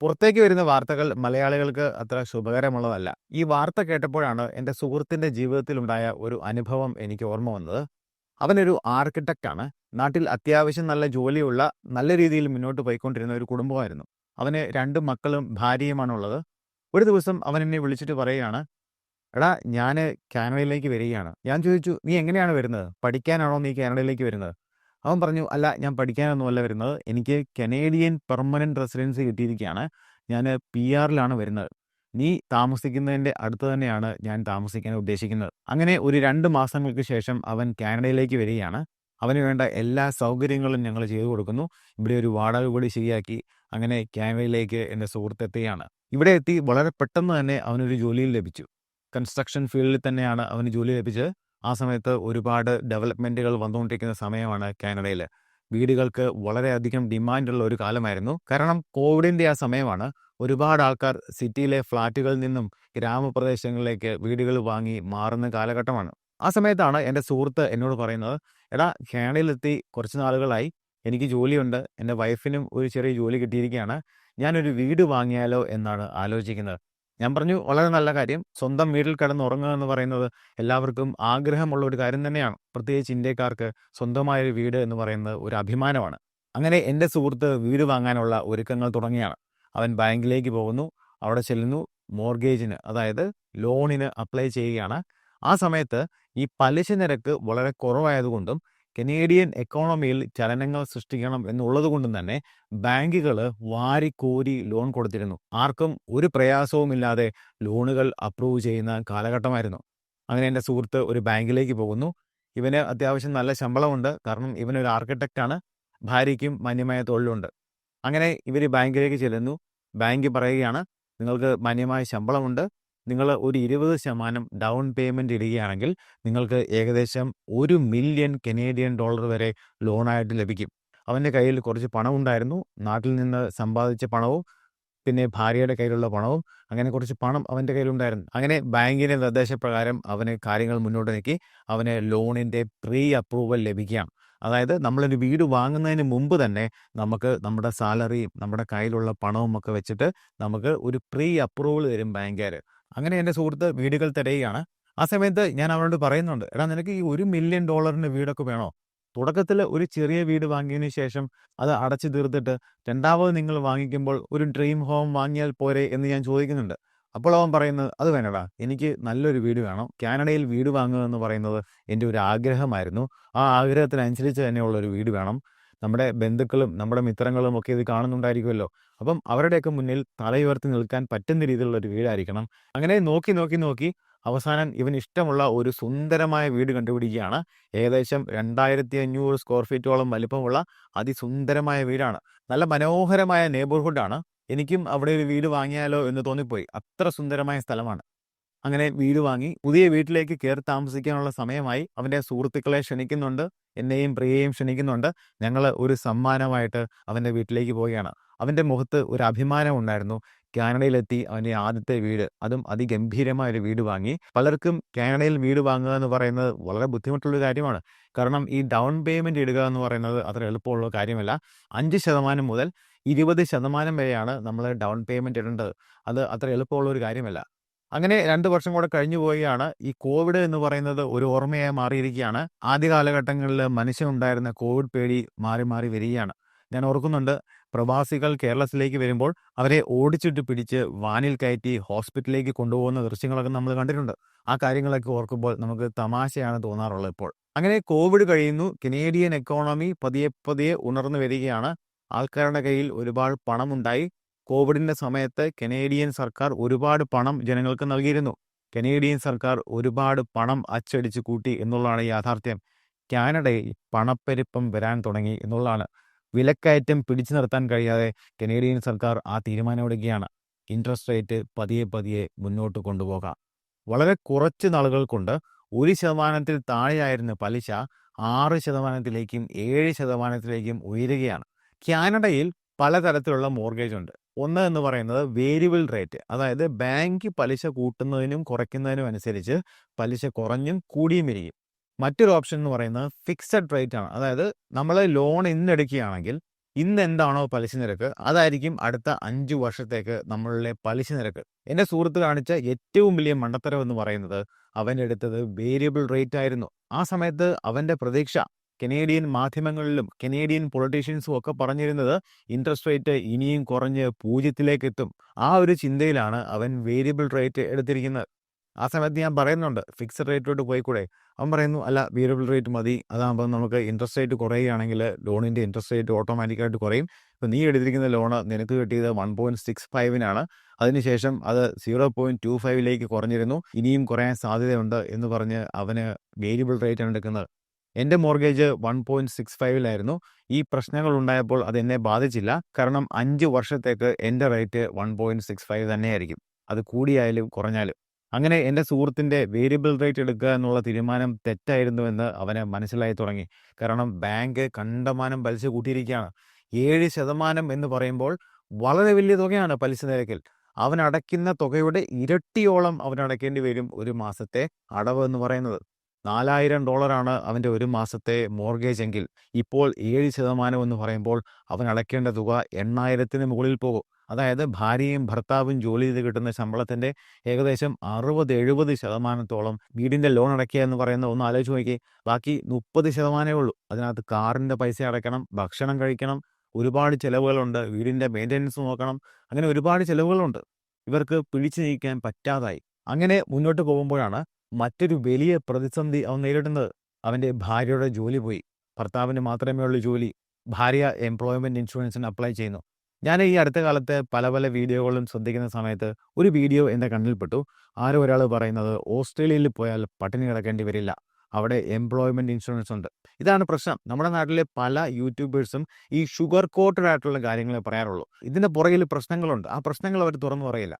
പുറത്തേക്ക് വരുന്ന വാർത്തകൾ മലയാളികൾക്ക് അത്ര ശുഭകരമുള്ളതല്ല. ഈ വാർത്ത കേട്ടപ്പോഴാണ് എന്റെ സുഹൃത്തിന്റെ ജീവിതത്തിലുണ്ടായ ഒരു അനുഭവം എനിക്ക് ഓർമ്മ വന്നത്. അവനൊരു ആർക്കിടെക്റ്റാണ്. നാട്ടിൽ അത്യാവശ്യം നല്ല ജോലിയുള്ള, നല്ല രീതിയിൽ മുന്നോട്ട് പോയിക്കൊണ്ടിരുന്ന ഒരു കുടുംബമായിരുന്നു. അവന് രണ്ട് മക്കളും ഭാര്യയുമാണുള്ളത്. ഒരു ദിവസം അവൻ എന്നെ വിളിച്ചിട്ട് പറയുകയാണ്, "എടാ ഞാൻ കാനഡയിലേക്ക് വരികയാണ്." ഞാൻ ചോദിച്ചു, "നീ എങ്ങനെയാണ് വരുന്നത്? പഠിക്കാനാണോ നീ കാനഡയിലേക്ക് വരുന്നത്?" അവൻ പറഞ്ഞു, "അല്ല ഞാൻ പഠിക്കാനൊന്നുമല്ല വരുന്നത്. എനിക്ക് കനേഡിയൻ പെർമനന്റ് റെസിഡൻസി കിട്ടിയിരിക്കുകയാണ്. ഞാൻ പി ആറിലാണ് വരുന്നത്. നീ താമസിക്കുന്നതിന്റെ അടുത്ത് തന്നെയാണ് ഞാൻ താമസിക്കാൻ ഉദ്ദേശിക്കുന്നത്." അങ്ങനെ ഒരു രണ്ട് മാസങ്ങൾക്ക് ശേഷം അവൻ കാനഡയിലേക്ക് വരികയാണ്. അവന് വേണ്ട എല്ലാ സൗകര്യങ്ങളും ഞങ്ങൾ ചെയ്തു കൊടുക്കുന്നു. ഇവിടെ ഒരു വാടക കൂടി ശരിയാക്കി അങ്ങനെ കാനഡയിലേക്ക് എന്റെ സുഹൃത്ത് എത്തുകയാണ്. ഇവിടെ എത്തി വളരെ പെട്ടെന്ന് തന്നെ അവനൊരു ജോലിയിൽ ലഭിച്ചു. കൺസ്ട്രക്ഷൻ ഫീൽഡിൽ തന്നെയാണ് അവന് ജോലി ലഭിച്ചത്. ആ സമയത്ത് ഒരുപാട് ഡെവലപ്മെന്റുകൾ വന്നുകൊണ്ടിരിക്കുന്ന സമയമാണ് കാനഡയിൽ വീടുകൾക്ക് വളരെയധികം ഡിമാൻഡുള്ള ഒരു കാലമായിരുന്നു. കാരണം കോവിഡിന്റെ ആ സമയമാണ്. ഒരുപാട് ആൾക്കാർ സിറ്റിയിലെ ഫ്ലാറ്റുകളിൽ നിന്നും ഗ്രാമപ്രദേശങ്ങളിലേക്ക് വീടുകൾ വാങ്ങി മാറുന്ന കാലഘട്ടമാണ്. ആ സമയത്താണ് എന്റെ സുഹൃത്ത് എന്നോട് പറയുന്നത്, "എടാ കാനഡയിലെത്തി കുറച്ച് നാളുകളായി. എനിക്ക് ജോലിയുണ്ട്. എന്റെ വൈഫിനും ഒരു ചെറിയ ജോലി കിട്ടിയിരിക്കുകയാണ്. ഞാനൊരു വീട് വാങ്ങിയാലോ എന്നാണ് ആലോചിക്കുന്നത്." ഞാൻ പറഞ്ഞു, "വളരെ നല്ല കാര്യം. സ്വന്തം വീട്ടിൽ കിടന്ന് ഉറങ്ങുക എന്ന് പറയുന്നത് എല്ലാവർക്കും ആഗ്രഹമുള്ള ഒരു കാര്യം തന്നെയാണ്. പ്രത്യേകിച്ച് ഇന്ത്യക്കാർക്ക് സ്വന്തമായൊരു വീട് എന്ന് പറയുന്നത് ഒരു അഭിമാനമാണ്." അങ്ങനെ എന്റെ സുഹൃത്ത് വീട് വാങ്ങാനുള്ള ഒരുക്കങ്ങൾ തുടങ്ങിയാണ് അവൻ ബാങ്കിലേക്ക് പോകുന്നു. അവിടെ ചെല്ലുന്നു. മോർഗേജിന് അതായത് ലോണിന് അപ്ലൈ ചെയ്യുകയാണ്. ആ സമയത്ത് ഈ പലിശ നിരക്ക് വളരെ കുറവായതുകൊണ്ടും കനേഡിയൻ എക്കോണമിയിൽ ചലനങ്ങൾ സൃഷ്ടിക്കണം എന്നുള്ളത് കൊണ്ടും തന്നെ ബാങ്കുകൾ വാരിക്കോരി ലോൺ കൊടുത്തിരുന്നു. ആർക്കും ഒരു പ്രയാസവുമില്ലാതെ ലോണുകൾ അപ്രൂവ് ചെയ്യുന്ന കാലഘട്ടമായിരുന്നു. അങ്ങനെ എന്റെ സുഹൃത്ത് ഒരു ബാങ്കിലേക്ക് പോകുന്നു. ഇവന് അത്യാവശ്യം നല്ല ശമ്പളമുണ്ട്. കാരണം ഇവനൊരു ആർക്കിടെക്റ്റാണ്. ഭാര്യയ്ക്കും മാന്യമായ തൊഴിലുണ്ട്. അങ്ങനെ ഇവർ ബാങ്കിലേക്ക് ചെല്ലുന്നു. ബാങ്ക് പറയുകയാണ്, "നിങ്ങൾക്ക് മാന്യമായ ശമ്പളമുണ്ട്. നിങ്ങൾ ഒരു 20% ഡൗൺ പേയ്മെന്റ് ഇടുകയാണെങ്കിൽ നിങ്ങൾക്ക് ഏകദേശം ഒരു മില്യൺ കനേഡിയൻ ഡോളർ വരെ ലോണായിട്ട് ലഭിക്കും." അവന്റെ കയ്യിൽ കുറച്ച് പണം ഉണ്ടായിരുന്നു നാട്ടിൽ നിന്ന് സമ്പാദിച്ച പണവും പിന്നെ ഭാര്യയുടെ കയ്യിലുള്ള പണവും അങ്ങനെ കുറച്ച് പണം അവന്റെ കയ്യിലുണ്ടായിരുന്നു. അങ്ങനെ ബാങ്കിന്റെ നിർദ്ദേശപ്രകാരം അവന് കാര്യങ്ങൾ മുന്നോട്ട് നീക്കി. അവന് ലോണിന്റെ പ്രീ അപ്രൂവൽ ലഭിക്കാം അതായത് നമ്മളൊരു വീട് വാങ്ങുന്നതിന് മുമ്പ് തന്നെ നമുക്ക് നമ്മുടെ സാലറിയും നമ്മുടെ കയ്യിലുള്ള പണവും ഒക്കെ വെച്ചിട്ട് നമുക്ക് ഒരു പ്രീ അപ്രൂവൽ തരും ബാങ്കുകാര്. അങ്ങനെ എന്റെ സുഹൃത്ത് വീടുകൾ തിരയുകയാണ്. ആ സമയത്ത് ഞാൻ അവരോട് പറയുന്നുണ്ട്, "എടാ നിനക്ക് ഈ ഒരു മില്യൺ ഡോളറിന്റെ വീടൊക്കെ വേണോ? തുടക്കത്തിൽ ഒരു ചെറിയ വീട് വാങ്ങിയതിന് ശേഷം അത് അടച്ചു തീർത്തിട്ട് രണ്ടാമത് നിങ്ങൾ വാങ്ങിക്കുമ്പോൾ ഒരു ഡ്രീം ഹോം വാങ്ങിയാൽ പോരെ?" എന്ന് ഞാൻ ചോദിക്കുന്നുണ്ട്. അപ്പോൾ അവൻ പറയുന്നത്, "അത് വേണടാ എനിക്ക് നല്ലൊരു വീട് വേണം. കാനഡയിൽ വീട് വാങ്ങുക എന്ന് പറയുന്നത് എന്റെ ഒരു ആഗ്രഹമായിരുന്നു. ആ ആഗ്രഹത്തിനനുസരിച്ച് തന്നെയുള്ള ഒരു വീട് വേണം. നമ്മുടെ ബന്ധുക്കളും നമ്മുടെ മിത്രങ്ങളും ഒക്കെ ഇത് കാണുന്നുണ്ടായിരിക്കുമല്ലോ. അപ്പം അവരുടെയൊക്കെ മുന്നിൽ തലയുയർത്തി നിൽക്കാൻ പറ്റുന്ന രീതിയിലുള്ള ഒരു വീടായിരിക്കണം." അങ്ങനെ നോക്കി നോക്കി നോക്കി അവസാനം ഇവൻ ഇഷ്ടമുള്ള ഒരു സുന്ദരമായ വീട് കണ്ടുപിടിക്കുകയാണ്. ഏകദേശം 2500 സ്ക്വയർ ഫീറ്റോളം വലിപ്പമുള്ള അതിസുന്ദരമായ വീടാണ്. നല്ല മനോഹരമായ നെയ്ബർഹുഡാണ്. എനിക്കും അവിടെ ഒരു വീട് വാങ്ങിയാലോ എന്ന് തോന്നിപ്പോയി. അത്ര സുന്ദരമായ സ്ഥലമാണ്. അങ്ങനെ വീട് വാങ്ങി പുതിയ വീട്ടിലേക്ക് കയറി താമസിക്കാനുള്ള സമയമായി. അവന്റെ സുഹൃത്തുക്കളെ ക്ഷണിക്കുന്നുണ്ട്. എന്നെയും പ്രിയയും ക്ഷണിക്കുന്നുണ്ട്. ഞങ്ങൾ ഒരു സമ്മാനമായിട്ട് അവന്റെ വീട്ടിലേക്ക് പോവുകയാണ്. അവന്റെ മുഖത്ത് ഒരു അഭിമാനം ഉണ്ടായിരുന്നു. കാനഡയിലെത്തി അവന്റെ ആദ്യത്തെ വീട്. അതും അതിഗംഭീരമായ ഒരു വീട് വാങ്ങി. പലർക്കും കാനഡയിൽ വീട് വാങ്ങുക എന്ന് പറയുന്നത് വളരെ ബുദ്ധിമുട്ടുള്ള കാര്യമാണ്. കാരണം ഈ ഡൗൺ പേയ്മെന്റ് ഇടുക എന്ന് പറയുന്നത് അത്ര എളുപ്പമുള്ള കാര്യമല്ല. അഞ്ച് ശതമാനം മുതൽ 20% വരെയാണ് നമ്മൾ ഡൗൺ പേയ്മെന്റ് ഇടേണ്ടത്. അത് അത്ര എളുപ്പമുള്ള ഒരു കാര്യമല്ല. അങ്ങനെ രണ്ട് വർഷം കൂടെ കഴിഞ്ഞു പോവുകയാണ്. ഈ കോവിഡ് എന്ന് പറയുന്നത് ഒരു ഓർമ്മയായി മാറിയിരിക്കുകയാണ്. ആദ്യ കാലഘട്ടങ്ങളിൽ മനുഷ്യനുണ്ടായിരുന്ന കോവിഡ് പേടി മാറി മാറി വരികയാണ്. ഞാൻ ഓർക്കുന്നുണ്ട് പ്രവാസികൾ കേരളത്തിലേക്ക് വരുമ്പോൾ അവരെ ഓടിച്ചിട്ട് പിടിച്ച് വാനിൽ കയറ്റി ഹോസ്പിറ്റലിലേക്ക് കൊണ്ടുപോകുന്ന ദൃശ്യങ്ങളൊക്കെ നമ്മൾ കണ്ടിട്ടുണ്ട്. ആ കാര്യങ്ങളൊക്കെ ഓർക്കുമ്പോൾ നമുക്ക് തമാശയാണ് തോന്നാറുള്ളത് ഇപ്പോൾ. അങ്ങനെ കോവിഡ് കഴിയുന്നു. കനേഡിയൻ എക്കോണമി പതിയെ പതിയെ ഉണർന്നു വരികയാണ്. ആൾക്കാരുടെ കയ്യിൽ ഒരുപാട് പണമുണ്ടായി. കോവിഡിന്റെ സമയത്ത് കനേഡിയൻ സർക്കാർ ഒരുപാട് പണം ജനങ്ങൾക്ക് നൽകിയിരുന്നു. കനേഡിയൻ സർക്കാർ ഒരുപാട് പണം അച്ചടിച്ച് കൂട്ടി എന്നുള്ളതാണ് യാഥാർത്ഥ്യം. കാനഡയിൽ പണപ്പെരുപ്പം വരാൻ തുടങ്ങി എന്നുള്ളതാണ്. വിലക്കയറ്റം പിടിച്ചു നിർത്താൻ കഴിയാതെ കനേഡിയൻ സർക്കാർ ആ തീരുമാനമെടുക്കുകയാണ്. ഇൻട്രസ്റ്റ് റേറ്റ് പതിയെ പതിയെ മുന്നോട്ട് കൊണ്ടുപോകാം. വളരെ കുറച്ച് നാളുകൾ കൊണ്ട് ഒരു ശതമാനത്തിൽ താഴെയായിരുന്ന പലിശ 6%ത്തിലേക്കും 7%ത്തിലേക്കും ഉയരുകയാണ്. കാനഡയിൽ പലതരത്തിലുള്ള മോർഗേജ് ഉണ്ട്. ഒന്ന് എന്ന് പറയുന്നത് വേരിയബിൾ റേറ്റ്. അതായത് ബാങ്ക് പലിശ കൂട്ടുന്നതിനും കുറയ്ക്കുന്നതിനും അനുസരിച്ച് പലിശ കുറഞ്ഞും കൂടിയും ഇരിക്കും. മറ്റൊരു ഓപ്ഷൻ എന്ന് പറയുന്നത് ഫിക്സഡ് റേറ്റ് ആണ്. അതായത് നമ്മൾ ലോൺ ഇന്ന് എടുക്കുകയാണെങ്കിൽ ഇന്ന് എന്താണോ പലിശ നിരക്ക് അതായിരിക്കും അടുത്ത അഞ്ച് വർഷത്തേക്ക് നമ്മളുടെ പലിശ നിരക്ക് എന്റെ സുഹൃത്ത് കാണിച്ച ഏറ്റവും വലിയ മണ്ടത്തരം എന്ന് പറയുന്നത് അവൻ എടുത്തത് വേരിയബിൾ റേറ്റ് ആയിരുന്നു ആ സമയത്ത് അവന്റെ പ്രതീക്ഷ കനേഡിയൻ മാധ്യമങ്ങളിലും കനേഡിയൻ പൊളിറ്റീഷ്യൻസും ഒക്കെ പറഞ്ഞിരുന്നത് ഇൻട്രസ്റ്റ് റേറ്റ് ഇനിയും കുറഞ്ഞ് പൂജ്യത്തിലേക്ക് എത്തും ആ ഒരു ചിന്തയിലാണ് അവൻ വേരിയബിൾ റേറ്റ് എടുത്തിരിക്കുന്നത്. ആ സമയത്ത് ഞാൻ പറയുന്നുണ്ട് ഫിക്സഡ് റേറ്റിലോട്ട് പോയിക്കൂടെ? അവൻ പറയുന്നു അല്ല വേരിയബിൾ റേറ്റ് മതി. അതാകുമ്പോൾ നമുക്ക് ഇൻട്രസ്റ്റ് റേറ്റ് കുറയുകയാണെങ്കിൽ ലോണിന്റെ ഇൻട്രസ്റ്റ് റേറ്റ് ഓട്ടോമാറ്റിക്കായിട്ട് കുറയും. ഇപ്പോൾ നീ എടുത്തിരിക്കുന്ന ലോണ് നിനക്ക് കിട്ടിയത് വൺ പോയിന്റ് സിക്സ് ഫൈവിനാണ് അതിനുശേഷം അത് സീറോ പോയിന്റ് ടു ഫൈവിലേക്ക് കുറഞ്ഞിരുന്നു. ഇനിയും കുറയാൻ സാധ്യതയുണ്ട് എന്ന് പറഞ്ഞ് അവന് വേരിയബിൾ റേറ്റാണ് എടുക്കുന്നത്. എന്റെ മോർഗേജ് വൺ പോയിന്റ് സിക്സ് ഫൈവിലായിരുന്നു. ഈ പ്രശ്നങ്ങൾ ഉണ്ടായപ്പോൾ അത് എന്നെ ബാധിച്ചില്ല. കാരണം അഞ്ച് വർഷത്തേക്ക് എന്റെ rate one point six five തന്നെയായിരിക്കും. അത് കൂടിയായാലും കുറഞ്ഞാലും. അങ്ങനെ എന്റെ സുഹൃത്തിന്റെ വേരിയബിൾ റേറ്റ് എടുക്കുക എന്നുള്ള തീരുമാനം തെറ്റായിരുന്നുവെന്ന് അവന് മനസ്സിലായി തുടങ്ങി. കാരണം ബാങ്ക് കണ്ടമാനം പലിശ കൂട്ടിയിരിക്കുകയാണ്. ഏഴ് ശതമാനം എന്ന് പറയുമ്പോൾ വളരെ വലിയ തുകയാണ് പലിശ നിരക്കിൽ. അവൻ തുകയുടെ ഇരട്ടിയോളം അവൻ വരും ഒരു മാസത്തെ അടവ് എന്ന് പറയുന്നത്. നാലായിരം ഡോളറാണ് അവന്റെ ഒരു മാസത്തെ മോർഗേജ് എങ്കിൽ. ഇപ്പോൾ ഏഴ് ശതമാനം എന്ന് പറയുമ്പോൾ അവൻ അടയ്ക്കേണ്ട തുക എണ്ണായിരത്തിന് മുകളിൽ പോകും. അതായത് ഭാര്യയും ഭർത്താവും ജോലി ചെയ്ത് കിട്ടുന്ന ശമ്പളത്തിന്റെ ഏകദേശം അറുപത് എഴുപത് ശതമാനത്തോളം വീടിന്റെ ലോൺ അടയ്ക്കുക എന്ന് പറയുന്ന ഒന്ന് ആലോചിച്ച് നോക്കി ബാക്കി മുപ്പത് ശതമാനമേ ഉള്ളൂ. അതിനകത്ത് കാറിന്റെ പൈസ അടയ്ക്കണം ഭക്ഷണം കഴിക്കണം ഒരുപാട് ചിലവുകളുണ്ട്. വീടിന്റെ മെയിന്റനൻസ് നോക്കണം. അങ്ങനെ ഒരുപാട് ചിലവുകളുണ്ട്. ഇവർക്ക് പിടിച്ചു നീക്കാൻ പറ്റാതായി. അങ്ങനെ മുന്നോട്ട് പോകുമ്പോഴാണ് മറ്റൊരു വലിയ പ്രതിസന്ധി അവൻ നേരിടുന്നത് അവന്റെ ഭാര്യയുടെ ജോലി പോയി. ഭർത്താവിന് മാത്രമേ ഉള്ളൂ ജോലി. ഭാര്യ എംപ്ലോയ്മെന്റ് ഇൻഷുറൻസിന് അപ്ലൈ ചെയ്യുന്നു. ഞാൻ ഈ അടുത്ത കാലത്ത് പല പല വീഡിയോകളും ശ്രദ്ധിക്കുന്ന സമയത്ത് ഒരു വീഡിയോ എന്റെ കണ്ണിൽപ്പെട്ടു ആരോ ഒരാൾ പറയുന്നത് ഓസ്ട്രേലിയയിൽ പോയാൽ പട്ടിണി കിടക്കേണ്ടി വരില്ല. അവിടെ എംപ്ലോയ്മെന്റ് ഇൻഷുറൻസ് ഉണ്ട്. ഇതാണ് പ്രശ്നം. നമ്മുടെ നാട്ടിലെ പല യൂട്യൂബേഴ്സും ഈ ഷുഗർ കോട്ടഡ് ആയിട്ടുള്ള കാര്യങ്ങളെ പറയാറുള്ളൂ. ഇതിന്റെ പുറകിൽ പ്രശ്നങ്ങളുണ്ട്. ആ പ്രശ്നങ്ങൾ അവർ തുറന്നു പറയില്ല.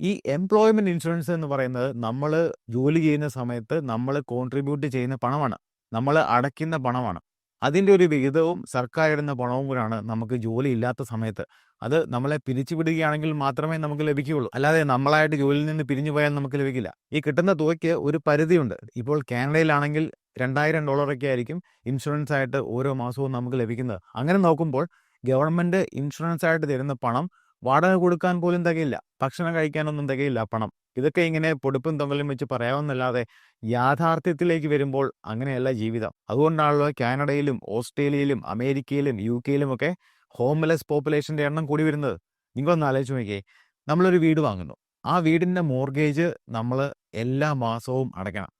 ഈ എംപ്ലോയ്മെന്റ് ഇൻഷുറൻസ് എന്ന് പറയുന്നത് നമ്മൾ ജോലി ചെയ്യുന്ന സമയത്ത് നമ്മൾ കോൺട്രിബ്യൂട്ട് ചെയ്യുന്ന പണമാണ്. നമ്മൾ അടയ്ക്കുന്ന പണമാണ്. അതിന്റെ ഒരു വിഹിതവും സർക്കാർ ഇടുന്ന പണവും കൂടാണ് നമുക്ക് ജോലി ഇല്ലാത്ത സമയത്ത്. അത് നമ്മളെ പിരിച്ചുവിടുകയാണെങ്കിൽ മാത്രമേ നമുക്ക് ലഭിക്കുകയുള്ളൂ. അല്ലാതെ നമ്മളായിട്ട് ജോലിയിൽ നിന്ന് പിരിഞ്ഞു പോയാൽ നമുക്ക് ലഭിക്കില്ല. ഈ കിട്ടുന്ന തുകയ്ക്ക് ഒരു പരിധിയുണ്ട്. ഇപ്പോൾ കാനഡയിലാണെങ്കിൽ രണ്ടായിരം ഡോളറൊക്കെ ആയിരിക്കും ഇൻഷുറൻസ് ആയിട്ട് ഓരോ മാസവും നമുക്ക് ലഭിക്കുന്നത്. അങ്ങനെ നോക്കുമ്പോൾ ഗവൺമെന്റ് ഇൻഷുറൻസ് ആയിട്ട് തരുന്ന പണം വാടക കൊടുക്കാൻ പോലും തികയില്ല. ഭക്ഷണം കഴിക്കാനൊന്നും തികയില്ല. പണം. ഇതൊക്കെ ഇങ്ങനെ പൊടുപ്പും തൊങ്ങലും വെച്ച് പറയാമെന്നല്ലാതെ യാഥാർത്ഥ്യത്തിലേക്ക് വരുമ്പോൾ അങ്ങനെയല്ല ജീവിതം. അതുകൊണ്ടാണല്ലോ കാനഡയിലും ഓസ്ട്രേലിയയിലും അമേരിക്കയിലും യു കെയിലും ഒക്കെ ഹോംലെസ് പോപ്പുലേഷന്റെ എണ്ണം കൂടി വരുന്നത്. നിങ്ങളൊന്ന് ആലോചിച്ച് നോക്കിയേ. നമ്മളൊരു വീട് വാങ്ങുന്നു. ആ വീടിന്റെ മോർഗേജ് നമ്മൾ എല്ലാ മാസവും അടയ്ക്കണം.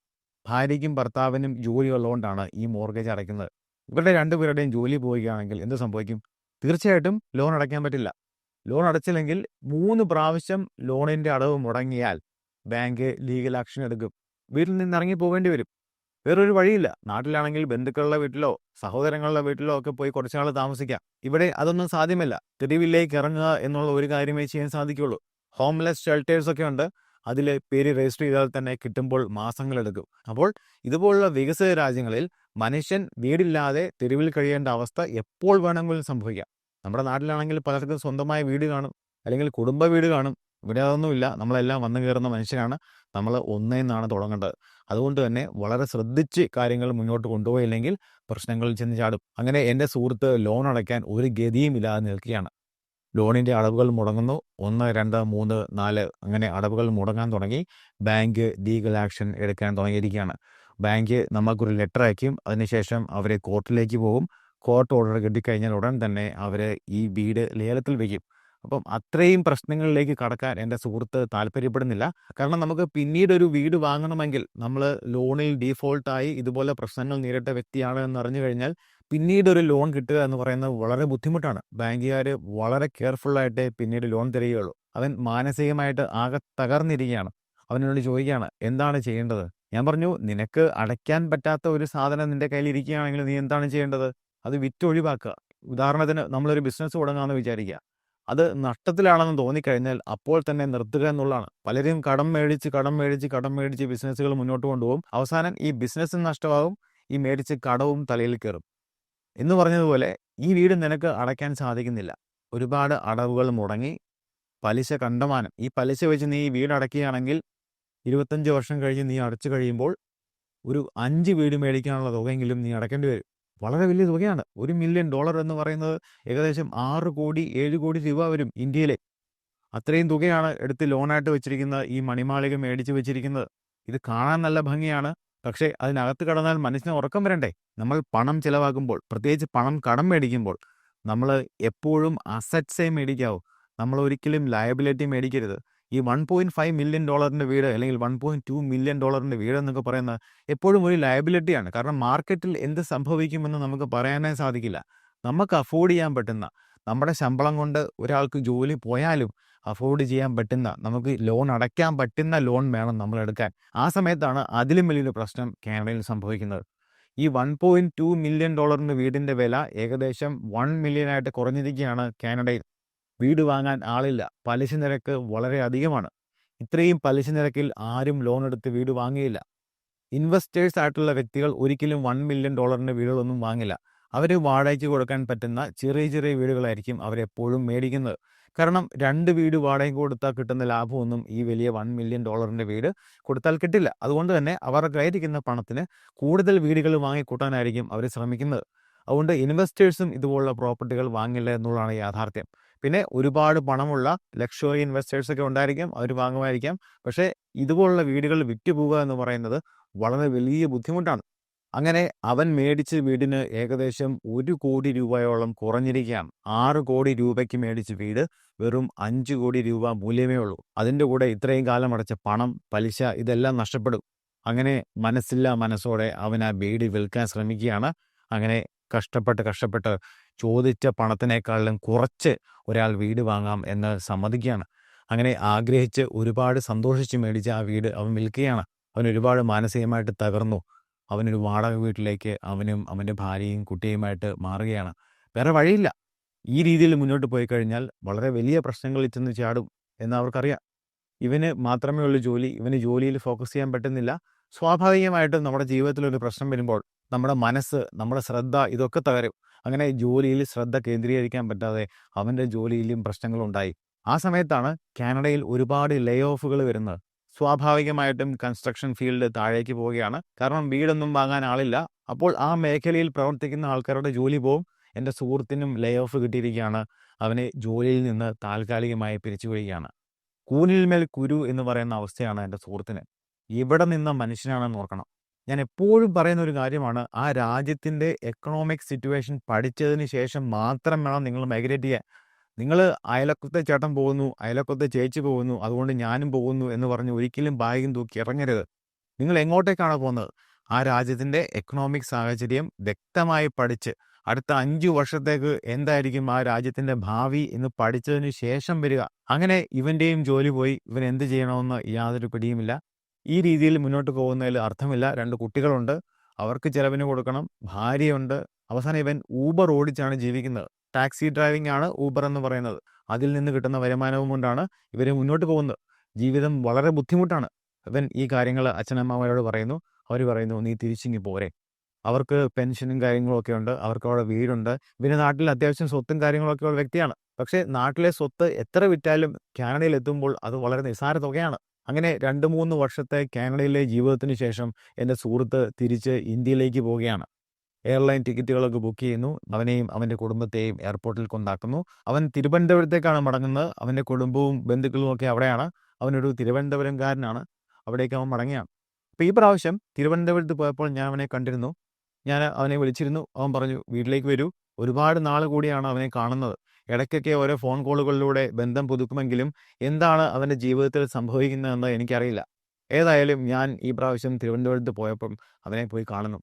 ഭാര്യയ്ക്കും ഭർത്താവിനും ജോലി ഉള്ളതുകൊണ്ടാണ് ഈ മോർഗേജ് അടയ്ക്കുന്നത്. ഇവരുടെ രണ്ടുപേരുടെയും ജോലി പോവുകയാണെങ്കിൽ എന്ത് സംഭവിക്കും? തീർച്ചയായിട്ടും ലോൺ അടയ്ക്കാൻ പറ്റില്ല. ലോൺ അടച്ചില്ലെങ്കിൽ മൂന്ന് പ്രാവശ്യം ലോണിന്റെ അടവ് മുടങ്ങിയാൽ ബാങ്ക് ലീഗൽ ആക്ഷൻ എടുക്കും. വീട്ടിൽ നിന്ന് ഇറങ്ങി പോകേണ്ടി വരും. വേറൊരു വഴിയില്ല. നാട്ടിലാണെങ്കിൽ ബന്ധുക്കളുടെ വീട്ടിലോ സഹോദരങ്ങളുടെ വീട്ടിലോ ഒക്കെ പോയി കുറച്ച് നാൾ താമസിക്കാം. ഇവിടെ അതൊന്നും സാധ്യമല്ല. തെരുവിലേക്ക് ഇറങ്ങുക എന്നുള്ള ഒരു കാര്യമേ ചെയ്യാൻ സാധിക്കുള്ളൂ. ഹോംലെസ് ഷെൽട്ടേഴ്സ് ഒക്കെ ഉണ്ട്. അതിൽ പേര് രജിസ്റ്റർ ചെയ്താൽ തന്നെ കിട്ടുമ്പോൾ മാസങ്ങളെടുക്കും അപ്പോൾ ഇതുപോലുള്ള വികസിത രാജ്യങ്ങളിൽ മനുഷ്യൻ വീടില്ലാതെ തെരുവിൽ കഴിയേണ്ട അവസ്ഥ എപ്പോൾ വേണമെങ്കിലും സംഭവിക്കാം. നമ്മുടെ നാട്ടിലാണെങ്കിൽ പലർക്കും സ്വന്തമായ വീട് കാണും അല്ലെങ്കിൽ കുടുംബ വീട് കാണും. ഇവിടെ അതൊന്നുമില്ല. നമ്മളെല്ലാം വന്നു കയറുന്ന മനുഷ്യരാണ്. നമ്മൾ ഒന്നേ നിന്നാണ് തുടങ്ങേണ്ടത്. അതുകൊണ്ട് തന്നെ വളരെ ശ്രദ്ധിച്ച് കാര്യങ്ങൾ മുന്നോട്ട് കൊണ്ടുപോയില്ലെങ്കിൽ പ്രശ്നങ്ങളിൽ ചെന്ന് ചാടും. അങ്ങനെ എന്റെ സുഹൃത്ത് ലോൺ അടയ്ക്കാൻ ഒരു ഗതിയും ഇല്ലാതെ നിൽക്കുകയാണ്. ലോണിന്റെ അടവുകൾ മുടങ്ങുന്നു. ഒന്ന് രണ്ട് മൂന്ന് നാല് അങ്ങനെ അടവുകൾ മുടങ്ങാൻ തുടങ്ങി. ബാങ്ക് ലീഗൽ ആക്ഷൻ എടുക്കാൻ തുടങ്ങിയിരിക്കുകയാണ്. ബാങ്ക് നമുക്കൊരു ലെറ്റർ അയക്കും അതിനുശേഷം അവരെ കോർട്ടിലേക്ക് പോകും. കോർട്ട് ഓർഡർ കിട്ടിക്കഴിഞ്ഞാൽ ഉടൻ തന്നെ അവർ ഈ വീട് ലേലത്തിൽ വയ്ക്കും അപ്പം അത്രയും പ്രശ്നങ്ങളിലേക്ക് കടക്കാൻ എന്റെ സുഹൃത്ത് താല്പര്യപ്പെടുന്നില്ല. കാരണം നമുക്ക് പിന്നീട് ഒരു വീട് വാങ്ങണമെങ്കിൽ നമ്മൾ ലോണിൽ ഡീഫോൾട്ടായി ഇതുപോലെ പ്രശ്നങ്ങൾ നേരിട്ട വ്യക്തിയാണ് എന്ന് അറിഞ്ഞു കഴിഞ്ഞാൽ പിന്നീട് ഒരു ലോൺ കിട്ടുക എന്ന് പറയുന്നത് വളരെ ബുദ്ധിമുട്ടാണ്. ബാങ്കുകാർ വളരെ കെയർഫുള്ളായിട്ട് പിന്നീട് ലോൺ തരികയുള്ളൂ. അവൻ മാനസികമായിട്ട് ആകെ തകർന്നിരിക്കുകയാണ്. അവനോട് ചോദിക്കുകയാണ് എന്താണ് ചെയ്യേണ്ടത്? ഞാൻ പറഞ്ഞു നിനക്ക് അടയ്ക്കാൻ പറ്റാത്ത ഒരു സാധനം നിന്റെ കയ്യിൽ ഇരിക്കുകയാണെങ്കിൽ നീ എന്താണ് ചെയ്യേണ്ടത്? അത് വിറ്റൊഴിവാക്കുക ഉദാഹരണത്തിന് നമ്മളൊരു ബിസിനസ് തുടങ്ങാമെന്ന് വിചാരിക്കുക. അത് നഷ്ടത്തിലാണെന്ന് തോന്നിക്കഴിഞ്ഞാൽ അപ്പോൾ തന്നെ നിർത്തുക എന്നുള്ളതാണ്. പലരും കടം മേടിച്ച് കടം മേടിച്ച് കടം മേടിച്ച് ബിസിനസ്സുകൾ മുന്നോട്ട് കൊണ്ടുപോകും. അവസാനം ഈ ബിസിനസ് നഷ്ടമാകും ഈ മേടിച്ച് കടവും തലയിൽ കയറും. എന്ന് പറഞ്ഞതുപോലെ ഈ വീട് നിനക്ക് അടയ്ക്കാൻ സാധിക്കുന്നില്ല. ഒരുപാട് അടവുകൾ മുടങ്ങി. പലിശ കണ്ടമാനം. ഈ പലിശ വെച്ച് നീ ഈ വീട് അടയ്ക്കുകയാണെങ്കിൽ ഇരുപത്തഞ്ച് വർഷം കഴിഞ്ഞ് നീ അടച്ചു കഴിയുമ്പോൾ ഒരു അഞ്ച് വീട് മേടിക്കാനുള്ള തുകയെങ്കിലും നീ അടയ്ക്കേണ്ടി വരും. വളരെ വലിയ തുകയാണ്. ഒരു മില്യൺ ഡോളർ എന്ന് പറയുന്നത് ഏകദേശം ആറ് കോടി ഏഴ് കോടി രൂപ വരും ഇന്ത്യയിലെ. അത്രയും തുകയാണ് എടുത്ത് ലോണായിട്ട് വെച്ചിരിക്കുന്ന ഈ മണിമാളിക മേടിച്ച് വെച്ചിരിക്കുന്നത്. ഇത് കാണാൻ നല്ല ഭംഗിയാണ്. പക്ഷേ അതിനകത്ത് കടന്നാൽ മനസ്സിന് ഉറക്കം വരണ്ടേ? നമ്മൾ പണം ചിലവാക്കുമ്പോൾ പ്രത്യേകിച്ച് പണം കടം മേടിക്കുമ്പോൾ നമ്മൾ എപ്പോഴും അസറ്റ്സേ മേടിക്കാവൂ. നമ്മൾ ഒരിക്കലും ലയബിലിറ്റി മേടിക്കരുത്. ഈ വൺ പോയിന്റ് ഫൈവ് മില്യൺ ഡോളറിന്റെ വീട് അല്ലെങ്കിൽ വൺ പോയിന്റ് ടു മില്യൺ ഡോളറിന്റെ വീട് എന്നൊക്കെ പറയുന്നത് എപ്പോഴും ഒരു ലയബിലിറ്റിയാണ് കാരണം മാർക്കറ്റിൽ എന്ത് സംഭവിക്കുമെന്ന് നമുക്ക് പറയാനേ സാധിക്കില്ല. നമുക്ക് അഫോർഡ് ചെയ്യാൻ പറ്റുന്ന നമ്മുടെ ശമ്പളം കൊണ്ട് ഒരാൾക്ക് ജോലി പോയാലും അഫോർഡ് ചെയ്യാൻ പറ്റുന്ന നമുക്ക് ലോൺ അടയ്ക്കാൻ പറ്റുന്ന ലോൺ വേണം നമ്മൾ എടുക്കാൻ. ആ സമയത്താണ് അതിലും വലിയൊരു പ്രശ്നം കാനഡയിൽ സംഭവിക്കുന്നത്. ഈ വൺ പോയിന്റ് ടു മില്യൺ ഡോളറിന്റെ വീടിന്റെ വില ഏകദേശം വൺ മില്യൺ ആയിട്ട് കുറഞ്ഞിരിക്കുകയാണ് കാനഡയിൽ. വീട് വാങ്ങാൻ ആളില്ല. പലിശ നിരക്ക് വളരെ അധികമാണ്. ഇത്രയും പലിശ നിരക്കിൽ ആരും ലോൺ എടുത്ത് വീട് വാങ്ങിയില്ല. ഇൻവെസ്റ്റേഴ്സ് ആയിട്ടുള്ള വ്യക്തികൾ ഒരിക്കലും വൺ മില്യൺ ഡോളറിന്റെ വീടുകളൊന്നും വാങ്ങില്ല. അവർ വാടകയ്ക്ക് കൊടുക്കാൻ പറ്റുന്ന ചെറിയ ചെറിയ വീടുകളായിരിക്കും അവരെപ്പോഴും മേടിക്കുന്നത്. കാരണം രണ്ട് വീട് വാടകയ്ക്ക് കൊടുത്താൽ കിട്ടുന്ന ലാഭമൊന്നും ഈ വലിയ വൺ മില്യൺ ഡോളറിന്റെ വീട് കൊടുത്താൽ കിട്ടില്ല. അതുകൊണ്ട് തന്നെ അവർ കയ്യിരിക്കുന്ന പണത്തിന് കൂടുതൽ വീടുകൾ വാങ്ങിക്കൂട്ടാനായിരിക്കും അവർ ശ്രമിക്കുന്നത്. അതുകൊണ്ട് ഇൻവെസ്റ്റേഴ്സും ഇതുപോലുള്ള പ്രോപ്പർട്ടികൾ വാങ്ങില്ല എന്നുള്ളതാണ് യാഥാർത്ഥ്യം. പിന്നെ ഒരുപാട് പണമുള്ള ലക്ഷോ ഇൻവെസ്റ്റേഴ്സ് ഒക്കെ ഉണ്ടായിരിക്കാം അവർ വാങ്ങുമായിരിക്കാം. പക്ഷേ ഇതുപോലുള്ള വീടുകൾ വിറ്റുപോകുക എന്ന് പറയുന്നത് വളരെ വലിയ ബുദ്ധിമുട്ടാണ്. അങ്ങനെ അവൻ മേടിച്ച വീടിന് ഏകദേശം ഒരു കോടി രൂപയോളം കുറഞ്ഞിരിക്കുകയാണ്. ആറ് കോടി രൂപയ്ക്ക് മേടിച്ച വീട് വെറും അഞ്ച് കോടി രൂപ മൂല്യമേ ഉള്ളൂ. അതിന്റെ കൂടെ ഇത്രയും കാലം അടച്ച പണം പലിശ ഇതെല്ലാം നഷ്ടപ്പെടും. അങ്ങനെ മനസ്സില്ല മനസ്സോടെ അവൻ ആ വീട് വിൽക്കാൻ ശ്രമിക്കുകയാണ്. അങ്ങനെ കഷ്ടപ്പെട്ട് കഷ്ടപ്പെട്ട് ചോദിച്ച പണത്തിനേക്കാളും കുറച്ച് ഒരാൾ വീട് വാങ്ങാം എന്ന് സമ്മതിക്കുകയാണ്. അങ്ങനെ ആഗ്രഹിച്ച് ഒരുപാട് സന്തോഷിച്ച് മേടിച്ച ആ വീട് അവൻ വിൽക്കുകയാണ്. അവൻ ഒരുപാട് മാനസികമായിട്ട് തകർന്നു. അവനൊരു വാടക വീട്ടിലേക്ക് അവനും അവന്റെ ഭാര്യയും കുട്ടിയുമായിട്ട് മാറുകയാണ്. വേറെ വഴിയില്ല. ഈ രീതിയിൽ മുന്നോട്ട് പോയി കഴിഞ്ഞാൽ വളരെ വലിയ പ്രശ്നങ്ങളിൽ ചെന്ന് ചാടും എന്ന് അവർക്കറിയാം. ഇവന് മാത്രമേ ഉള്ളൂ ജോലി. ഇവന് ജോലിയിൽ ഫോക്കസ് ചെയ്യാൻ പറ്റുന്നില്ല. സ്വാഭാവികമായിട്ടും നമ്മുടെ ജീവിതത്തിൽ ഒരു പ്രശ്നം വരുമ്പോൾ നമ്മുടെ മനസ്സ് നമ്മുടെ ശ്രദ്ധ ഇതൊക്കെ തകരും. അങ്ങനെ ജോലിയിൽ ശ്രദ്ധ കേന്ദ്രീകരിക്കാൻ പറ്റാതെ അവന്റെ ജോലിയിലും പ്രശ്നങ്ങളുണ്ടായി ആ സമയത്താണ് കാനഡയിൽ ഒരുപാട് ലേ ഓഫുകൾ വരുന്നത്. സ്വാഭാവികമായിട്ടും കൺസ്ട്രക്ഷൻ ഫീൽഡ് താഴേക്ക് പോവുകയാണ്. കാരണം വീടൊന്നും വാങ്ങാൻ ആളില്ല. അപ്പോൾ ആ മേഖലയിൽ പ്രവർത്തിക്കുന്ന ആൾക്കാരുടെ ജോലി പോവും. എന്റെ സുഹൃത്തിനും ലേ ഓഫ് കിട്ടിയിരിക്കുകയാണ്. അവനെ ജോലിയിൽ നിന്ന് താൽക്കാലികമായി പിരിച്ചുവിടുകയാണ്. കൂനിൽ മേൽ കുരു എന്ന് പറയുന്ന അവസ്ഥയാണ് എന്റെ സുഹൃത്തിന്. ഇവിടെ നിന്ന മനുഷ്യനാണെന്ന് ഓർക്കണം. ഞാൻ എപ്പോഴും പറയുന്ന ഒരു കാര്യമാണ് ആ രാജ്യത്തിന്റെ എക്കണോമിക് സിറ്റുവേഷൻ പഠിച്ചതിന് ശേഷം മാത്രം വേണം നിങ്ങൾ മൈഗ്രേറ്റ് ചെയ്യാൻ. നിങ്ങൾ അയലക്കത്തെ ചേട്ടൻ പോകുന്നു അയലക്കത്തെ ചേച്ചി പോകുന്നു അതുകൊണ്ട് ഞാനും പോകുന്നു എന്ന് പറഞ്ഞ് ഒരിക്കലും ബാഗും തൂക്കി ഇറങ്ങരുത്. നിങ്ങൾ എങ്ങോട്ടേക്കാണ് പോകുന്നത്? ആ രാജ്യത്തിന്റെ എക്കണോമിക് സാഹചര്യം വ്യക്തമായി പഠിച്ച് അടുത്ത അഞ്ച് വർഷത്തേക്ക് എന്തായിരിക്കും ആ രാജ്യത്തിന്റെ ഭാവി എന്ന് പഠിച്ചതിന് ശേഷം വരിക. അങ്ങനെ ഇവന്റെയും ജോലി പോയി ഇവൻ എന്ത് ചെയ്യണമെന്ന് യാതൊരു പിടിയുമില്ല. ഈ രീതിയിൽ മുന്നോട്ട് പോകുന്നതിൽ അർത്ഥമില്ല. രണ്ട് കുട്ടികളുണ്ട്. അവർക്ക് ചിലവിന് കൊടുക്കണം. ഭാര്യയുണ്ട്. അവസാനം ഇവൻ ഊബർ ഓടിച്ചാണ് ജീവിക്കുന്നത്. ടാക്സി ഡ്രൈവിംഗ് ആണ് ഊബർ എന്ന് പറയുന്നത്. അതിൽ നിന്ന് കിട്ടുന്ന വരുമാനവും കൊണ്ടാണ് ഇവർ മുന്നോട്ട് പോകുന്നത്. ജീവിതം വളരെ ബുദ്ധിമുട്ടാണ്. ഇവൻ ഈ കാര്യങ്ങൾ അച്ഛനമ്മമാരോട് പറയുന്നു. അവർ പറയുന്നു നീ തിരിച്ചിങ്ങി പോരെ. അവർക്ക് പെൻഷനും കാര്യങ്ങളൊക്കെ ഉണ്ട്. അവർക്ക് അവിടെ വീടുണ്ട്. പിന്നെ നാട്ടിൽ അത്യാവശ്യം സ്വത്തും കാര്യങ്ങളൊക്കെ ഉള്ള വ്യക്തിയാണ്. പക്ഷേ നാട്ടിലെ സ്വത്ത് എത്ര വിറ്റാലും കാനഡയിൽ എത്തുമ്പോൾ അത് വളരെ നിസ്സാര തുകയാണ്. അങ്ങനെ രണ്ട് മൂന്ന് വർഷത്തെ കാനഡയിലെ ജീവിതത്തിന് ശേഷം എന്റെ സുഹൃത്ത് തിരിച്ച് ഇന്ത്യയിലേക്ക് പോവുകയാണ്. എയർലൈൻ ടിക്കറ്റുകളൊക്കെ ബുക്ക് ചെയ്യുന്നു. അവനെയും അവന്റെ കുടുംബത്തെയും എയർപോർട്ടിൽ കൊണ്ടാക്കുന്നു. അവൻ തിരുവനന്തപുരത്തേക്കാണ് മടങ്ങുന്നത്. അവന്റെ കുടുംബവും ബന്ധുക്കളും ഒക്കെ അവിടെയാണ്. അവനൊരു തിരുവനന്തപുരംകാരനാണ്. അവിടേക്ക് അവൻ മടങ്ങുകയാണ്. അപ്പോൾ ഈ പ്രാവശ്യം തിരുവനന്തപുരത്ത് പോയപ്പോൾ ഞാൻ അവനെ കണ്ടിരുന്നു. ഞാൻ അവനെ വിളിച്ചിരുന്നു. അവൻ പറഞ്ഞു വീട്ടിലേക്ക് വരൂ. ഒരുപാട് നാൾ കൂടിയാണ് അവനെ കാണുന്നത്. ഇടയ്ക്കൊക്കെ ഓരോ ഫോൺ കോളുകളിലൂടെ ബന്ധം പുതുക്കുമെങ്കിലും എന്താണ് അവന്റെ ജീവിതത്തിൽ സംഭവിക്കുന്നതെന്ന് എനിക്കറിയില്ല. ഏതായാലും ഞാൻ ഈ പ്രാവശ്യം തിരുവനന്തപുരത്ത് പോയപ്പം അവനെ പോയി കാണുന്നു.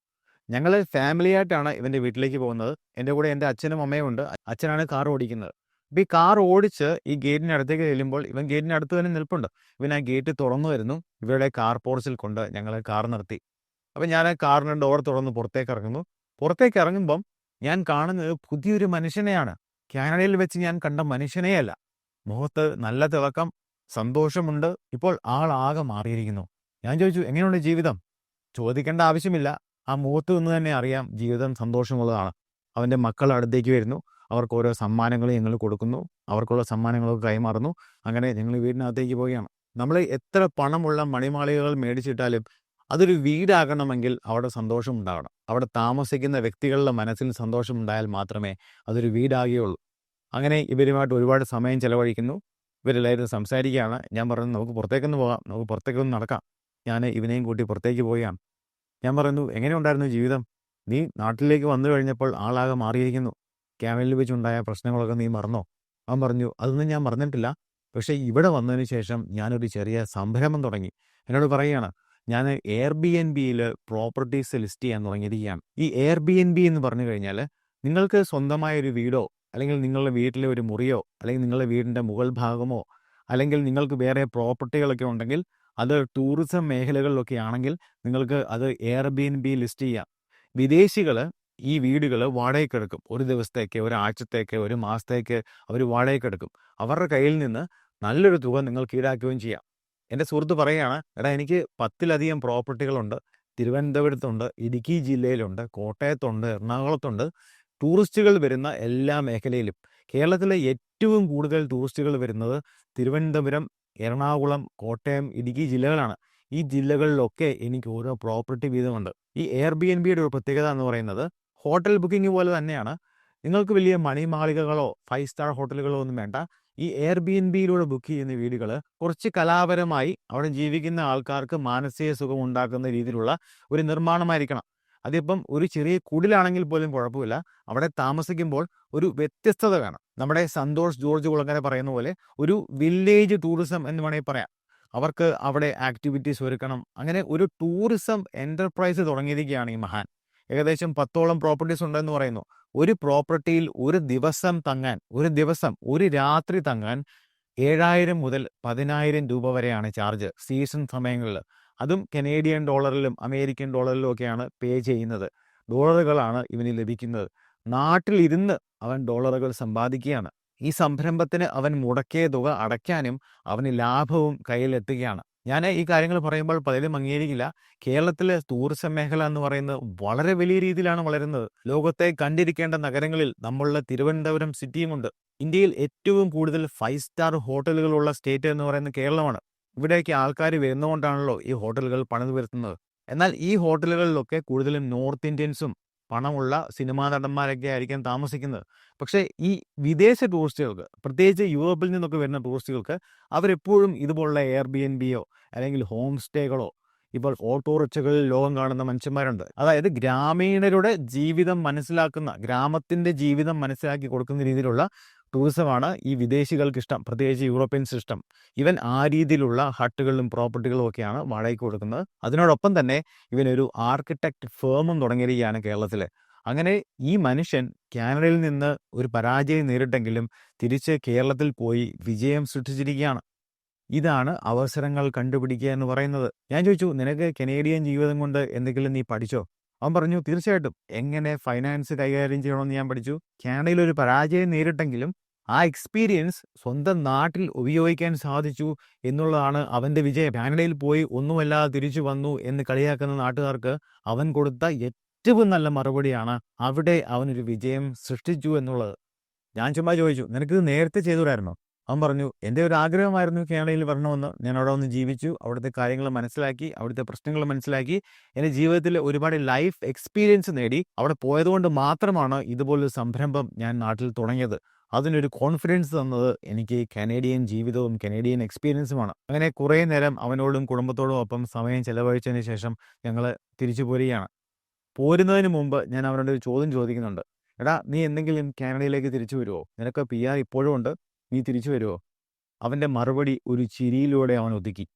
ഞങ്ങൾ ഫാമിലിയായിട്ടാണ് ഇവന്റെ വീട്ടിലേക്ക് പോകുന്നത്. എന്റെ കൂടെ എന്റെ അച്ഛനും അമ്മയും ഉണ്ട്. അച്ഛനാണ് കാർ ഓടിക്കുന്നത്. അപ്പോൾ ഈ കാർ ഓടിച്ച് ഈ ഗേറ്റിനടുത്തേക്ക് ചെല്ലുമ്പോൾ ഇവൻ ഗേറ്റിനടുത്ത് തന്നെ നിൽപ്പുണ്ട്. ഇവൻ ആ ഗേറ്റ് തുറന്നു വരുന്നു. ഇവരുടെ കാർ പോർച്ചിൽ കൊണ്ട് ഞങ്ങൾ കാർ നിർത്തി. അപ്പം ഞാൻ കാറിന്റെ ഡോർ തുറന്ന് പുറത്തേക്ക് ഇറങ്ങുന്നു. പുറത്തേക്ക് ഇറങ്ങുമ്പം ഞാൻ കാണുന്നത് പുതിയൊരു മനുഷ്യനെയാണ്. കാനഡയിൽ വെച്ച് ഞാൻ കണ്ട മനുഷ്യനെയല്ല. മുഖത്ത് നല്ല തിളക്കം സന്തോഷമുണ്ട്. ഇപ്പോൾ ആളാകെ മാറിയിരിക്കുന്നു. ഞാൻ ചോദിച്ചു എങ്ങനെയുണ്ട് ജീവിതം? ചോദിക്കേണ്ട ആവശ്യമില്ല. ആ മുഖത്ത് നിന്ന് തന്നെ അറിയാം ജീവിതം സന്തോഷമുള്ളതാണ്. അവന്റെ മക്കൾ അടുത്തേക്ക് വരുന്നു. അവർക്ക് ഓരോ സമ്മാനങ്ങൾ ഞങ്ങൾ കൊടുക്കുന്നു. അവർക്കുള്ള സമ്മാനങ്ങളൊക്കെ കൈമാറുന്നു. അങ്ങനെ ഞങ്ങൾ വീടിനകത്തേക്ക് പോവുകയാണ്. നമ്മൾ എത്ര പണമുള്ള മണിമാളികകൾ മേടിച്ചിട്ടാലും അതൊരു വീടാകണമെങ്കിൽ അവിടെ സന്തോഷം ഉണ്ടാവണം അവിടെ താമസിക്കുന്ന വ്യക്തികളുടെ മനസ്സിന് സന്തോഷമുണ്ടായാൽ മാത്രമേ അതൊരു വീടാകുകയുള്ളൂ. അങ്ങനെ ഇവരുമായിട്ട് ഒരുപാട് സമയം ചിലവഴിക്കുന്നു. ഇവരെല്ലാവരും സംസാരിക്കുകയാണ്. ഞാൻ പറഞ്ഞു നമുക്ക് പുറത്തേക്കൊന്ന് പോകാം. നമുക്ക് പുറത്തേക്കൊന്ന് നടക്കാം. ഞാൻ ഇവനെയും കൂട്ടി പുറത്തേക്ക് പോവുകയാണ്. ഞാൻ പറയുന്നു എങ്ങനെ ഉണ്ടായിരുന്നു ജീവിതം? നീ നാട്ടിലേക്ക് വന്നു കഴിഞ്ഞപ്പോൾ ആളാകെ മാറിയിരിക്കുന്നു. ക്യാമലിൽ വെച്ചുണ്ടായ പ്രശ്നങ്ങളൊക്കെ നീ മറന്നോ? അവൻ പറഞ്ഞു അതൊന്നും ഞാൻ മറന്നിട്ടില്ല. പക്ഷേ ഇവിടെ വന്നതിന് ശേഷം ഞാനൊരു ചെറിയ സംരംഭം തുടങ്ങി. എന്നോട് പറയുകയാണ് ഞാൻ എയർ ബി എൻ ബിയിൽ പ്രോപ്പർട്ടീസ് ലിസ്റ്റ് ചെയ്യാൻ തുടങ്ങിയിരിക്കുകയാണ്. ഈ എയർ ബി എൻ ബി എന്ന് പറഞ്ഞു കഴിഞ്ഞാൽ നിങ്ങൾക്ക് സ്വന്തമായ ഒരു വീടോ അല്ലെങ്കിൽ നിങ്ങളുടെ വീട്ടിലെ ഒരു മുറിയോ അല്ലെങ്കിൽ നിങ്ങളുടെ വീടിന്റെ മുകൾ ഭാഗമോ അല്ലെങ്കിൽ നിങ്ങൾക്ക് വേറെ പ്രോപ്പർട്ടികളൊക്കെ ഉണ്ടെങ്കിൽ അത് ടൂറിസം മേഖലകളിലൊക്കെ ആണെങ്കിൽ നിങ്ങൾക്ക് അത് air B N B list ചെയ്യാം. വിദേശികൾ ഈ വീടുകൾ വാടകയ്ക്കെടുക്കും ഒരു ദിവസത്തേക്ക് ഒരാഴ്ചത്തേക്ക് ഒരു മാസത്തേക്ക് അവർ വാടകയ്ക്കെടുക്കും അവരുടെ കയ്യിൽ നിന്ന് നല്ലൊരു തുക നിങ്ങൾക്ക് ഈടാക്കുകയും ചെയ്യാം. എന്റെ സുഹൃത്ത് പറയുകയാണ് എടാ എനിക്ക് പത്തിലധികം പ്രോപ്പർട്ടികളുണ്ട്. തിരുവനന്തപുരത്തുണ്ട് ഇടുക്കി ജില്ലയിലുണ്ട് കോട്ടയത്തുണ്ട് എറണാകുളത്തുണ്ട്. ടൂറിസ്റ്റുകൾ വരുന്ന എല്ലാ മേഖലയിലും. കേരളത്തിലെ ഏറ്റവും കൂടുതൽ ടൂറിസ്റ്റുകൾ വരുന്നത് തിരുവനന്തപുരം എറണാകുളം കോട്ടയം ഇടുക്കി ജില്ലകളാണ്. ഈ ജില്ലകളിലൊക്കെ എനിക്ക് ഓരോ പ്രോപ്പർട്ടി വീതമുണ്ട്. ഈ എയർ ബി എൻ ബിയുടെ ഒരു പ്രത്യേകത എന്ന് പറയുന്നത് ഹോട്ടൽ ബുക്കിംഗ് പോലെ തന്നെയാണ്. നിങ്ങൾക്ക് വലിയ മണിമാളികകളോ ഫൈവ് സ്റ്റാർ ഹോട്ടലുകളോ ഒന്നും വേണ്ട. ഈ എയർ ബി എൻ ബിയിലൂടെ ബുക്ക് ചെയ്യുന്ന വീടുകൾ കുറച്ച് കലാപരമായി അവിടെ ജീവിക്കുന്ന ആൾക്കാർക്ക് മാനസിക സുഖം ഉണ്ടാക്കുന്ന രീതിയിലുള്ള ഒരു നിർമ്മാണമായിരിക്കണം. അതിപ്പം ഒരു ചെറിയ കുടിലാണെങ്കിൽ പോലും കുഴപ്പമില്ല. അവിടെ താമസിക്കുമ്പോൾ ഒരു വ്യത്യസ്തത വേണം. നമ്മുടെ സന്തോഷ് ജോർജ് കുളങ്ങര പറയുന്ന പോലെ ഒരു വില്ലേജ് ടൂറിസം എന്ന് വേണമെങ്കിൽ പറയാം. അവർക്ക് അവിടെ ആക്ടിവിറ്റീസ് ഒരുക്കണം. അങ്ങനെ ഒരു ടൂറിസം എന്റർപ്രൈസ് തുടങ്ങിയിരിക്കുകയാണ് ഈ മഹാൻ. ഏകദേശം പത്തോളം പ്രോപ്പർട്ടീസ് ഉണ്ടെന്ന് പറയുന്നു. ഒരു പ്രോപ്പർട്ടിയിൽ ഒരു ദിവസം തങ്ങാൻ ഒരു ദിവസം ഒരു രാത്രി തങ്ങാൻ ഏഴായിരം മുതൽ പതിനായിരം രൂപ വരെയാണ് ചാർജ് സീസൺ സമയങ്ങളിൽ. അതും കനേഡിയൻ ഡോളറിലും അമേരിക്കൻ ഡോളറിലും ഒക്കെയാണ് പേ ചെയ്യുന്നത്. ഡോളറുകളാണ് ഇവന് ലഭിക്കുന്നത്. നാട്ടിലിരുന്ന് അവൻ ഡോളറുകൾ സമ്പാദിക്കുകയാണ്. ഈ സംരംഭത്തിന് അവൻ മുടക്കിയ തുക അടയ്ക്കാനും അവന് ലാഭവും കയ്യിലെത്തുകയാണ്. ഞാൻ ഈ കാര്യങ്ങൾ പറയുമ്പോൾ പലരും അംഗീകരിക്കില്ല. കേരളത്തിലെ ടൂറിസം മേഖല എന്ന് പറയുന്നത് വളരെ വലിയ രീതിയിലാണ് വളരുന്നത്. ലോകത്തെ കണ്ടിരിക്കേണ്ട നഗരങ്ങളിൽ നമ്മളുടെ തിരുവനന്തപുരം സിറ്റിയുമുണ്ട് ഇന്ത്യയിൽ ഏറ്റവും കൂടുതൽ ഫൈവ് സ്റ്റാർ ഹോട്ടലുകളുള്ള സ്റ്റേറ്റ് എന്ന് പറയുന്നത് കേരളമാണ്. ഇവിടേക്ക് ആൾക്കാർ വരുന്നതുകൊണ്ടാണല്ലോ ഈ ഹോട്ടലുകൾ പണിത് വരുത്തുന്നത് എന്നാൽ ഈ ഹോട്ടലുകളിലൊക്കെ കൂടുതലും നോർത്ത് ഇന്ത്യൻസും പണമുള്ള സിനിമാ നടന്മാരൊക്കെ ആയിരിക്കും താമസിക്കുന്നത്. പക്ഷേ ഈ വിദേശ ടൂറിസ്റ്റുകൾക്ക് പ്രത്യേകിച്ച് യൂറോപ്പിൽ നിന്നൊക്കെ വരുന്ന ടൂറിസ്റ്റുകൾക്ക് അവരെപ്പോഴും ഇതുപോലുള്ള എയർ ബി എൻ ബിയോ അല്ലെങ്കിൽ ഹോം സ്റ്റേകളോ ഇപ്പോൾ ഓട്ടോറിക്ഷകളിൽ ലോകം കാണുന്ന മനുഷ്യന്മാരുണ്ട്. അതായത് ഗ്രാമീണരുടെ ജീവിതം മനസ്സിലാക്കുന്ന ഗ്രാമത്തിന്റെ ജീവിതം മനസ്സിലാക്കി കൊടുക്കുന്ന രീതിയിലുള്ള ടൂറിസമാണ് ഈ വിദേശികൾക്ക് ഇഷ്ടം പ്രത്യേകിച്ച് യൂറോപ്യൻസ് ഇഷ്ടം ഇവൻ ആ രീതിയിലുള്ള ഹട്ടുകളിലും പ്രോപ്പർട്ടികളും ഒക്കെയാണ് വാടകയ്ക്ക് കൊടുക്കുന്നത്. അതിനോടൊപ്പം തന്നെ ഇവനൊരു ആർക്കിടെക്ട് ഫേമും തുടങ്ങിയിരിക്കുകയാണ് കേരളത്തിൽ അങ്ങനെ ഈ മനുഷ്യൻ കാനഡയിൽ നിന്ന് ഒരു പരാജയം നേരിട്ടെങ്കിലും തിരിച്ച് കേരളത്തിൽ പോയി വിജയം സൃഷ്ടിച്ചിരിക്കുകയാണ്. ഇതാണ് അവസരങ്ങൾ കണ്ടുപിടിക്കുക എന്ന് പറയുന്നത്. ഞാൻ ചോദിച്ചു നിനക്ക് കനേഡിയൻ ജീവിതം കൊണ്ട് എന്തെങ്കിലും നീ പഠിച്ചോ? അവൻ പറഞ്ഞു തീർച്ചയായിട്ടും. എങ്ങനെ ഫൈനാൻസ് കൈകാര്യം ചെയ്യണമെന്ന് ഞാൻ പഠിച്ചു. കാനഡയിൽ ഒരു പരാജയം നേരിട്ടെങ്കിലും ആ എക്സ്പീരിയൻസ് സ്വന്തം നാട്ടിൽ ഉപയോഗിക്കാൻ സാധിച്ചു എന്നുള്ളതാണ് അവന്റെ വിജയം. കാനഡയിൽ പോയി ഒന്നുമല്ലാതെ തിരിച്ചു വന്നു എന്ന് കളിയാക്കുന്ന നാട്ടുകാർക്ക് അവൻ കൊടുത്ത ഏറ്റവും നല്ല മറുപടിയാണ് അവിടെ അവനൊരു വിജയം സൃഷ്ടിച്ചു എന്നുള്ളത്. ഞാൻ ചുമ്മാ ചോദിച്ചു നിനക്ക് നേരത്തെ ചെയ്തുകൂടായിരുന്നോ? അവൻ പറഞ്ഞു എന്റെ ഒരു ആഗ്രഹമായിരുന്നു കാനഡയിൽ വരണമെന്ന്. ഞാൻ അവിടെ ഒന്ന് ജീവിച്ചു. അവിടുത്തെ കാര്യങ്ങൾ മനസ്സിലാക്കി അവിടുത്തെ പ്രശ്നങ്ങൾ മനസ്സിലാക്കി. എന്റെ ജീവിതത്തിൽ ഒരുപാട് ലൈഫ് എക്സ്പീരിയൻസ് നേടി. അവിടെ പോയതുകൊണ്ട് മാത്രമാണ് ഇതുപോലൊരു സംരംഭം ഞാൻ നാട്ടിൽ തുടങ്ങിയത്. അതിനൊരു കോൺഫിഡൻസ് തന്നത് എനിക്ക് കനേഡിയൻ ജീവിതവും കനേഡിയൻ എക്സ്പീരിയൻസുമാണ് അങ്ങനെ കുറേ നേരം അവനോടും കുടുംബത്തോടും ഒപ്പം സമയം ചെലവഴിച്ചതിന് ശേഷം ഞങ്ങൾ തിരിച്ചു പോരുകയാണ്. പോരുന്നതിന് മുമ്പ് ഞാൻ അവനോട് ഒരു ചോദ്യം ചോദിക്കുന്നുണ്ട്. എടാ നീ എന്തെങ്കിലും കാനഡയിലേക്ക് തിരിച്ചു വരുമോ നിനക്ക് പി ആർ ഇപ്പോഴും ഉണ്ട്. നീ തിരിച്ചു വരുമോ അവന്റെ മറുപടി ഒരു ചിരിയിലൂടെ അവൻ ഒതുക്കി.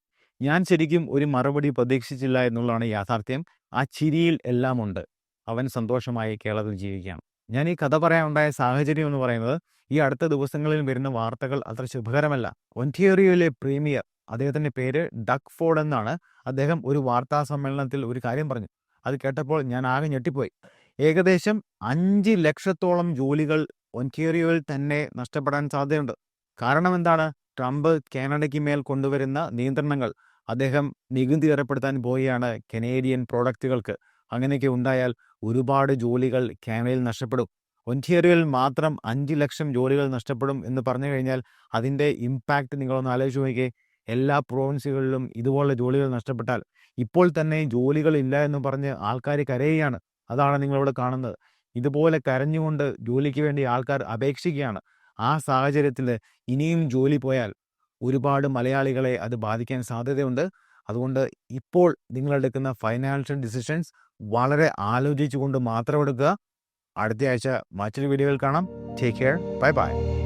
ഞാൻ ശരിക്കും ഒരു മറുപടി പ്രതീക്ഷിച്ചില്ല എന്നുള്ളതാണ് യാഥാർത്ഥ്യം. ആ ചിരിയിൽ എല്ലാമുണ്ട് അവൻ സന്തോഷമായി കേരളത്തിൽ ജീവിക്കാം. ഞാൻ ഈ കഥ പറയാനുണ്ടായ സാഹചര്യം എന്ന് പറയുന്നത് ഈ അടുത്ത ദിവസങ്ങളിൽ വരുന്ന വാർത്തകൾ അത്ര ശുഭകരമല്ല. ഒന്റിയോറിയോയിലെ പ്രീമിയർ അദ്ദേഹത്തിന്റെ പേര് ഡക്ക് ഫോർഡ് എന്നാണ്. അദ്ദേഹം ഒരു വാർത്താ സമ്മേളനത്തിൽ ഒരു കാര്യം പറഞ്ഞു. അത് കേട്ടപ്പോൾ ഞാൻ ആകെ ഞെട്ടിപ്പോയി. ഏകദേശം അഞ്ച് ലക്ഷത്തോളം ജോലികൾ ഒന്റിയോറിയോയിൽ തന്നെ നഷ്ടപ്പെടാൻ സാധ്യതയുണ്ട്. കാരണം എന്താണ്? ട്രംപ് കാനഡയ്ക്ക് മേൽ കൊണ്ടുവരുന്ന നിയന്ത്രണങ്ങൾ. അദ്ദേഹം നികുതി ഏർപ്പെടുത്താൻ പോവുകയാണ് കനേഡിയൻ പ്രോഡക്റ്റുകൾക്ക്. അങ്ങനെയൊക്കെ ഉണ്ടായാൽ ഒരുപാട് ജോലികൾ കാനഡയിൽ നഷ്ടപ്പെടും. ഒന്റിയറിയോയിൽ മാത്രം അഞ്ച് ലക്ഷം ജോലികൾ നഷ്ടപ്പെടും എന്ന് പറഞ്ഞു കഴിഞ്ഞാൽ അതിന്റെ ഇമ്പാക്റ്റ് നിങ്ങളൊന്ന് ആലോചിച്ച് നോക്കിയേ എല്ലാ പ്രോവിൻസുകളിലും ഇതുപോലെ ജോലികൾ നഷ്ടപ്പെട്ടാൽ ഇപ്പോൾ തന്നെ ജോലികൾ ഇല്ല എന്ന് പറഞ്ഞ് ആൾക്കാർ കരയുകയാണ്. അതാണ് നിങ്ങളിവിടെ കാണുന്നത്. ഇതുപോലെ കരഞ്ഞുകൊണ്ട് ജോലിക്ക് വേണ്ടി ആൾക്കാർ അപേക്ഷിക്കുകയാണ്. ആ സാഹചര്യത്തിൽ ഇനിയും ജോലി പോയാൽ ഒരുപാട് മലയാളികളെ അത് ബാധിക്കാൻ സാധ്യതയുണ്ട്. അതുകൊണ്ട് ഇപ്പോൾ നിങ്ങളെടുക്കുന്ന ഫൈനാൻഷ്യൽ ഡിസിഷൻസ് വളരെ ആലോചിച്ചുകൊണ്ട് മാത്രം എടുക്കുക. അടുത്ത ആഴ്ച മറ്റൊരു വീഡിയോയിൽ കാണാം. Take care. Bye bye.